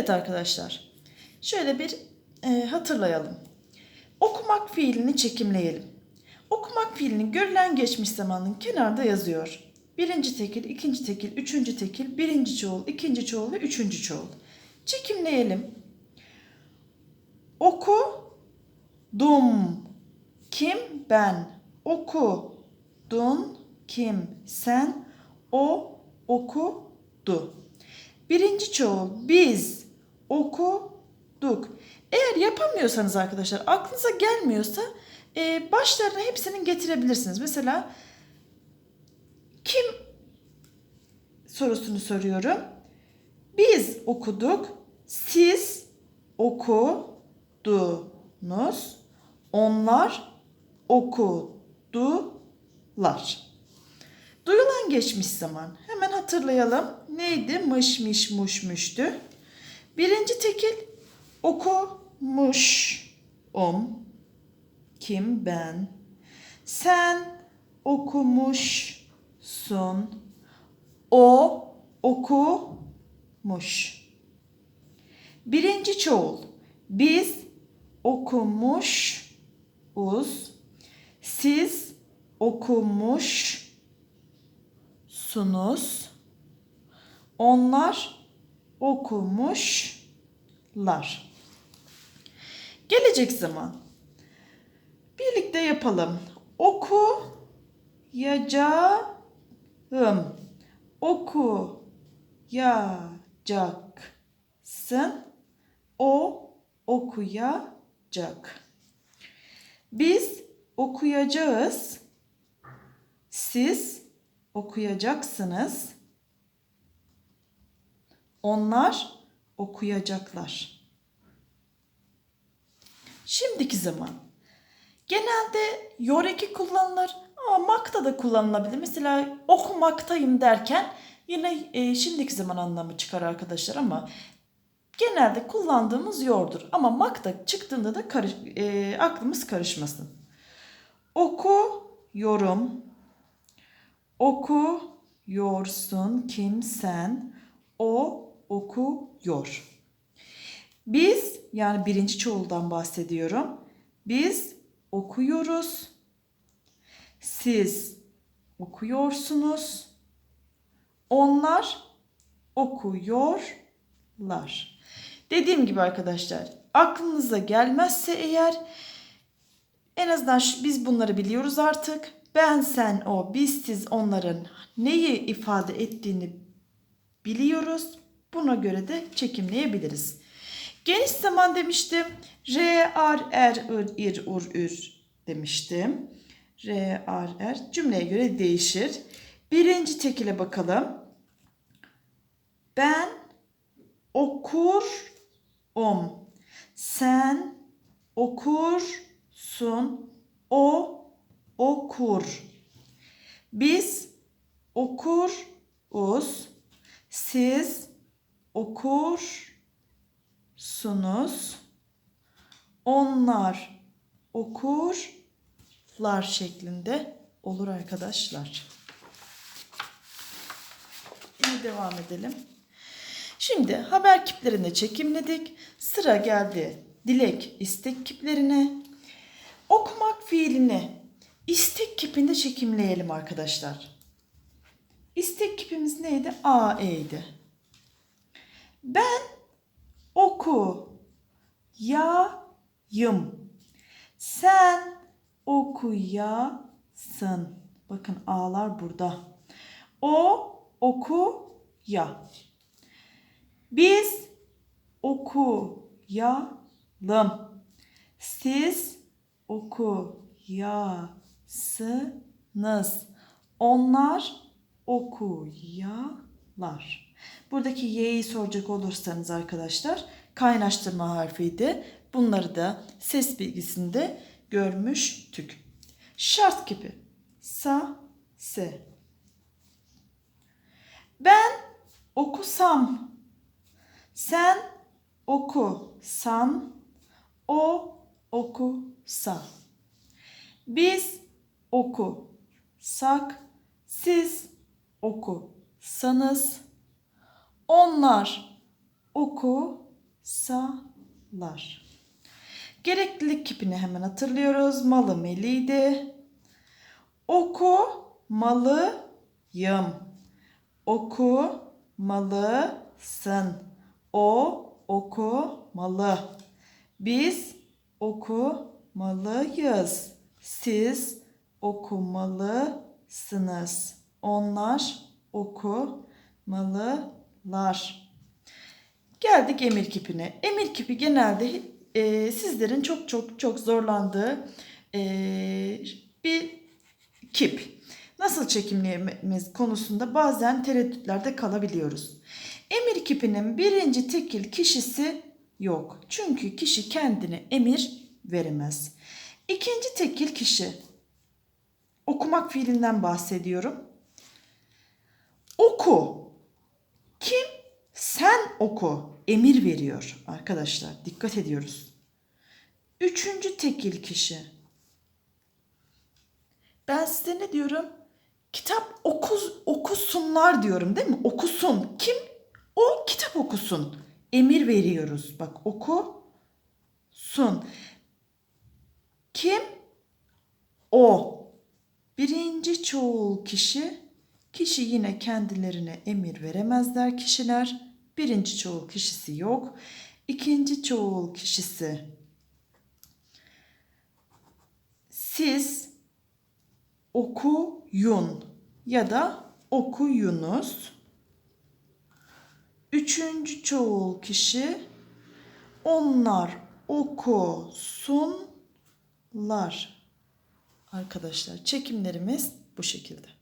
Evet arkadaşlar. Şöyle bir e, hatırlayalım. Okumak fiilini çekimleyelim. Okumak fiilini görülen geçmiş zamanın kenarda yazıyor. Birinci tekil, ikinci tekil, üçüncü tekil, birinci çoğul, ikinci çoğul ve üçüncü çoğul. Çekimleyelim. Oku, dum, kim, ben. Oku, dun, kim, sen. O, oku, du. Birinci çoğul biz okuduk. Eğer yapamıyorsanız arkadaşlar aklınıza gelmiyorsa e, başlarına hepsinin getirebilirsiniz. Mesela kim sorusunu soruyorum. Biz okuduk. Siz okudunuz. Onlar okudular. Duyulan geçmiş zaman. Hemen hatırlayalım. Neydi? Mış miş muş müştü. Birinci tekil okumuş. Om. Kim? Ben. Sen okumuşsun. O okumuş. Birinci çoğul. Biz okumuşuz. Siz okumuşsunuz. Onlar okumuşlar. Gelecek zaman. Birlikte yapalım. Okuyacağım. Okuyacaksın. O okuyacak. Biz okuyacağız. Siz okuyacaksınız. Onlar okuyacaklar. Şimdiki zaman. Genelde yoreki kullanılır ama makta da kullanılabilir. Mesela okumaktayım derken yine e, şimdiki zaman anlamı çıkar arkadaşlar ama genelde kullandığımız yordur. Ama makta çıktığında da karış, e, aklımız karışmasın. Oku, yorum. Okuyorsun kim sen. O okuyor. Biz yani birinci çoğuldan bahsediyorum. Biz okuyoruz. Siz okuyorsunuz. Onlar okuyorlar. Dediğim gibi arkadaşlar aklınıza gelmezse eğer en azından biz bunları biliyoruz artık. Ben, sen, o, biz, siz onların neyi ifade ettiğini biliyoruz. Buna göre de çekimleyebiliriz. Geniş zaman demiştim. R, ar, er, ır, ir, ur, ür demiştim. R, ar, er cümleye göre değişir. Birinci tekile bakalım. Ben okurum. Sen okursun. O okur. Biz okuruz. Siz okursunuz. Onlar okurlar şeklinde olur arkadaşlar. Yine devam edelim. Şimdi haber kiplerini çekimledik. Sıra geldi dilek istek kiplerine. Okumak fiilini istek kipinde çekimleyelim arkadaşlar. İstek kipimiz neydi? A, E'ydi. Ben oku yayım. Sen okuyasın. Bakın A'lar burada. O oku ya. Biz okuyalım. Siz okuyasınız. Onlar okuyalar. Buradaki y'yi soracak olursanız arkadaşlar kaynaştırma harfiydi. Bunları da ses bilgisinde görmüştük. Şart gibi. Sa, se. Ben okusam, sen okusan, o okusa. Biz okusak, siz okusanız, onlar okusalar. salar. Gereklilik kipini hemen hatırlıyoruz. Malı meliydi. Oku malıyım. Oku malısın. O okumalı. Biz okumalıyız. Siz okumalısınız. Onlar okumalılar. Geldik emir kipine. Emir kipi genelde e, sizlerin çok çok çok zorlandığı e, bir kip. Nasıl çekimleyemiz konusunda bazen tereddütlerde kalabiliyoruz. Emir kipinin birinci tekil kişisi yok. Çünkü kişi kendine emir veremez. İkinci tekil kişi okumak fiilinden bahsediyorum. Oku. Sen oku. Emir veriyor arkadaşlar. Dikkat ediyoruz. Üçüncü tekil kişi. Ben size ne diyorum? Kitap okus, okusunlar diyorum değil mi? Okusun. Kim? O kitap okusun. Emir veriyoruz. Bak oku sun. Kim? O. Birinci çoğul kişi. Kişi yine kendilerine emir veremezler kişiler. Birinci çoğul kişisi yok. İkinci çoğul kişisi. Siz okuyun ya da okuyunuz. Üçüncü çoğul kişi onlar okusunlar. Arkadaşlar çekimlerimiz bu şekilde.